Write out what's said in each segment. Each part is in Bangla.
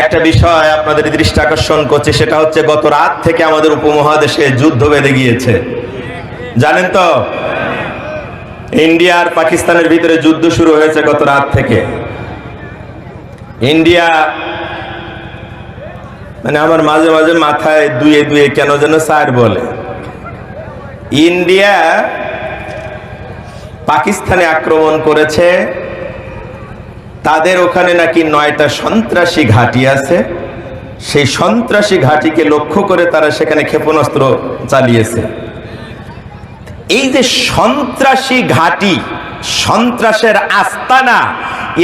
একটা বিষয় আপনাদের দৃষ্টি আকর্ষণ করছে, সেটা হচ্ছে গত রাত থেকে আমাদের উপমহাদেশে যুদ্ধ বেঁধে গিয়েছে। জানেন তো, ইন্ডিয়া আর পাকিস্তানের ভিতরে যুদ্ধ শুরু হয়েছে গত রাত থেকে। ইন্ডিয়া মানে আমার মাঝে মাঝে মাথায় দুয়ে দুয়ে কেন যেন স্যার বলে, ইন্ডিয়া পাকিস্তানে আক্রমণ করেছে তাদের ওখানে নাকি নয়টা সন্ত্রাসী ঘাঁটি আছে। সেই সন্ত্রাসী ঘাঁটিকে লক্ষ্য করে তারা সেখানে ক্ষেপণাস্ত্র চালিয়েছে। এই যে সন্ত্রাসী ঘাঁটি, সন্ত্রাসের আস্তানা,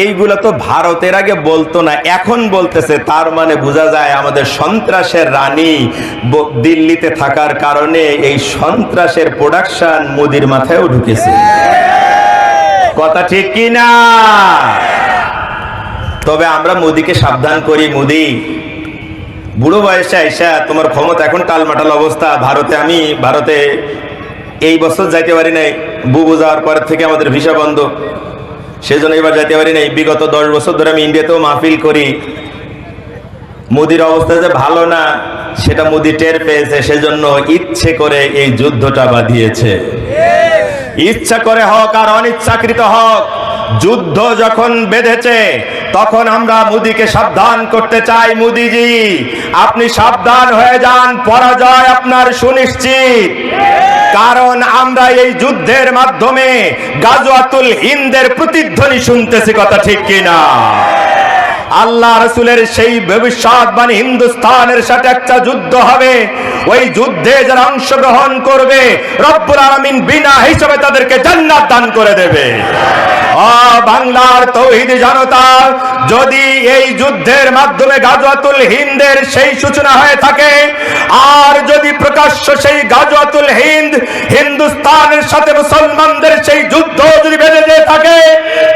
এইগুলো তো ভারতের আগে বলতো না, এখন বলতেছে, তার মানে বোঝা যায় আমাদের সন্ত্রাসের রানী দিল্লিতে থাকার কারণে এই সন্ত্রাসের প্রোডাকশন মোদির মাথায়ও ঢুকেছে। কথা ঠিক কি না তবে আমরা মোদিকে সাবধান করি, মোদি। বুড়ো বয়সে আইসা তোমার ক্ষমতা এখন টালমাটাল অবস্থা। ভারতে আমি, ভারতে এই বছর যাইতে পারি নাই। বুবু যাওয়ার পর থেকে আমাদের ভিসা বন্ধ। সেজন্য এবার যাইতে পারি নাই। বিগত দশ বছর ধরে আমি ইন্ডিয়াতেও মাহফিল করি। মোদির অবস্থা যে ভালো না, সেটা মোদি টের পেয়েছে। সেজন্য ইচ্ছে করে এই যুদ্ধটা বাঁধিয়েছে। ইচ্ছা করে হোক আর অনিচ্ছাকৃত হোক, যুদ্ধ যখন বেঁধেছে তখন আমরা মুদিকে সাবধান করতে চাই, মুদিজি। আপনি সাবধান হয়ে যান, পরাজয় আপনার সুনিশ্চিত। কারণ আমরা এই যুদ্ধের মাধ্যমে গাজওয়াতুল হিন্দের প্রতিধ্বনি শুনতেছি কথা ঠিক কিনা। আল্লাহ রসুলের সেই ভবিষ্যৎবাণী হিন্দুস্তানের সাথে একটা যুদ্ধ হবে। ওই যুদ্ধে যারা অংশগ্রহণ করবে, রব্বুল আলমিন বিনা হিসাবে তাদেরকে জান্নাত দান করে দেবে। বাংলার তৌহিদ জনতা, যদি এই যুদ্ধের মাধ্যমে গাজওয়াতুল হিন্দের সেই সূচনা হয়ে থাকে, আর যদি প্রকাশ্য সেই গাজওয়াতুল হিন্দ, হিন্দুস্তানের সাথে মুসলমানদের সেই যুদ্ধ যদি বেঁধে যেয়ে থাকে,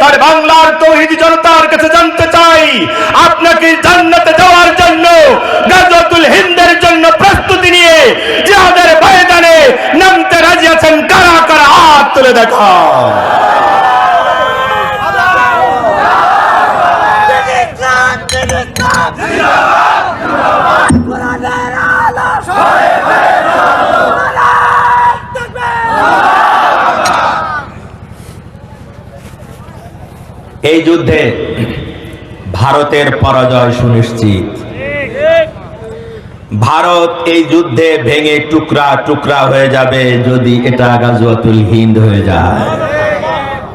তার বাংলার তৌহিদ জনতার কাছে জানতে চাই আপনাকে জান্নাতে যাওয়ার জন্য, গাজওয়াতুল হিন্দের জন্য প্রস্তুতি নিয়ে যাদের ময়দানে নামতে রাজি আছেন? কারা কারা? হাত তুলে দেখা এই যুদ্ধে ভারতের পরাজয় সুনিশ্চিত। ভারত এই যুদ্ধে ভেঙে টুকরা টুকরা হয়ে যাবে যদি এটা গাজওয়াতুল হিন্দ হয়ে যায়।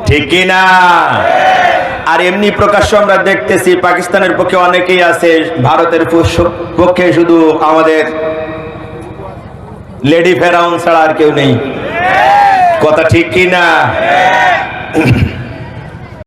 ঠিক না? আর এমনি প্রকাশ্য আমরা দেখতেছি পাকিস্তানের পক্ষে অনেকেই আছে, ভারতের পক্ষে শুধু আমাদের লেডি ফেরাউন ছাড়া আর কেউ নেই। কথা ঠিক কি না?